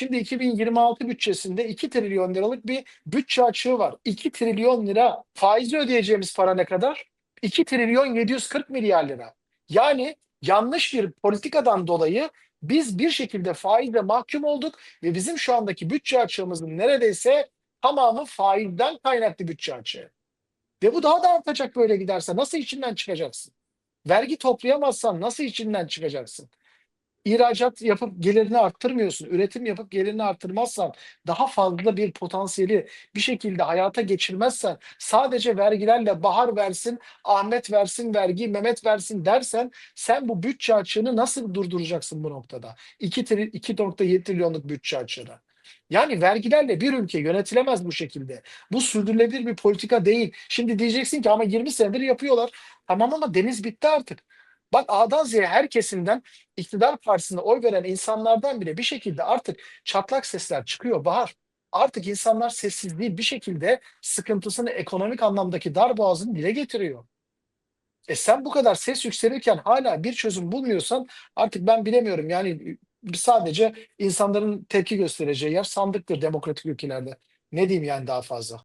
Şimdi 2026 bütçesinde 2 trilyon liralık bir bütçe açığı var. 2 trilyon lira faizi ödeyeceğimiz para ne kadar? 2 trilyon 740 milyar lira. Yani yanlış bir politikadan dolayı biz bir şekilde faizle mahkum olduk ve bizim şu andaki bütçe açığımızın neredeyse tamamı faizden kaynaklı bütçe açığı. Ve bu daha da artacak böyle giderse. Nasıl içinden çıkacaksın? Vergi toplayamazsan nasıl içinden çıkacaksın? İhracat yapıp gelirini arttırmıyorsun. Üretim yapıp gelirini arttırmazsan, daha fazla bir potansiyeli bir şekilde hayata geçirmezsen, sadece vergilerle Bahar versin, Ahmet versin vergi, Mehmet versin dersen sen bu bütçe açığını nasıl durduracaksın bu noktada? 2 tri- 2.7 trilyonluk bütçe açığını. Yani vergilerle bir ülke yönetilemez bu şekilde. Bu sürdürülebilir bir politika değil. Şimdi diyeceksin ki ama 20 senedir yapıyorlar. Tamam ama deniz bitti artık. Bak A'dan Z'ye her iktidar partisine oy veren insanlardan bile bir şekilde artık çatlak sesler çıkıyor Bahar. Artık insanlar sessizliği bir şekilde sıkıntısını ekonomik anlamdaki darboğazını dile getiriyor. E sen bu kadar ses yükselirken hala bir çözüm bulmuyorsan artık ben bilemiyorum. Yani sadece insanların tepki göstereceği yer sandıktır demokratik ülkelerde. Ne diyeyim yani daha fazla?